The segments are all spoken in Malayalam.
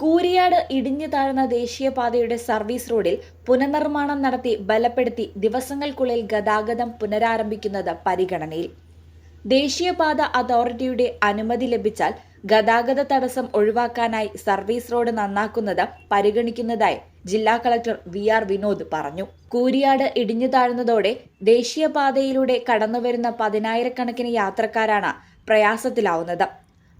കൂരിയാട് ഇടിഞ്ഞു താഴ്ന്ന ദേശീയപാതയുടെ സർവീസ് റോഡിൽ പുനർനിർമ്മാണം നടത്തി ബലപ്പെടുത്തി ദിവസങ്ങൾക്കുള്ളിൽ ഗതാഗതം പുനരാരംഭിക്കുന്നത് പരിഗണനയിൽ. ദേശീയപാത അതോറിറ്റിയുടെ അനുമതി ലഭിച്ചാൽ ഗതാഗത തടസ്സം ഒഴിവാക്കാനായി സർവീസ് റോഡ് നന്നാക്കുന്നത് പരിഗണിക്കുന്നതായി ജില്ലാ കളക്ടർ വി ആർ വിനോദ് പറഞ്ഞു. കൂരിയാട് ഇടിഞ്ഞു താഴ്ന്നതോടെ ദേശീയപാതയിലൂടെ കടന്നുവരുന്ന പതിനായിരക്കണക്കിന് യാത്രക്കാരാണ് പ്രയാസത്തിലാവുന്നത്.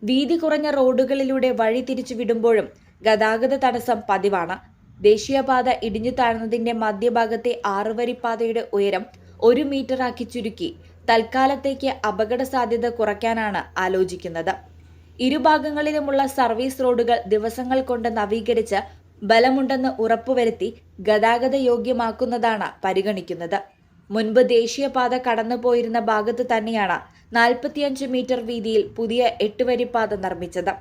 വീതി കുറഞ്ഞ റോഡുകളിലൂടെ വഴി തിരിച്ചു വിടുമ്പോഴും ഗതാഗത തടസ്സം പതിവാണ്. ദേശീയപാത ഇടിഞ്ഞു താഴ്ന്നതിന്റെ മധ്യഭാഗത്തെ ആറുവരിപ്പാതയുടെ ഉയരം ഒരു മീറ്ററാക്കി ചുരുക്കി. തൽക്കാലത്തേക്ക് അപകട സാധ്യത കുറയ്ക്കാനാണ് ആലോചിക്കുന്നത്. ഇരുഭാഗങ്ങളിലുമുള്ള സർവീസ് റോഡുകൾ ദിവസങ്ങൾ കൊണ്ട് നവീകരിച്ച് ബലമുണ്ടെന്ന് ഉറപ്പുവരുത്തി ഗതാഗത യോഗ്യമാക്കുന്നതാണ് പരിഗണിക്കുന്നത്. മുൻപ് ദേശീയപാത കടന്നുപോയിരുന്ന ഭാഗത്ത് തന്നെയാണ് നാൽപ്പത്തിയഞ്ച് മീറ്റർ വീതിയിൽ പുതിയ എട്ടുവരിപ്പാത നിർമ്മിച്ചത്.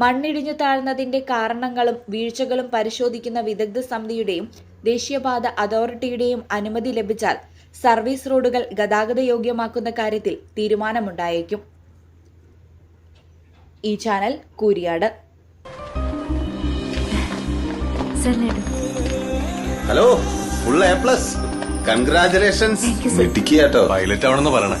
മണ്ണിടിഞ്ഞു താഴ്ന്നതിന്റെ കാരണങ്ങളും വീഴ്ചകളും പരിശോധിക്കുന്ന വിദഗ്ധ സമിതിയുടെയും ദേശീയപാത അതോറിറ്റിയുടെയും അനുമതി ലഭിച്ചാൽ സർവീസ് റോഡുകൾ ഗതാഗത യോഗ്യമാക്കുന്ന കാര്യത്തിൽ തീരുമാനമുണ്ടായേക്കും. ഈ channel Kooriyad. Hello full A plus. Congratulations pilot ആണെന്ന് പറയണേ.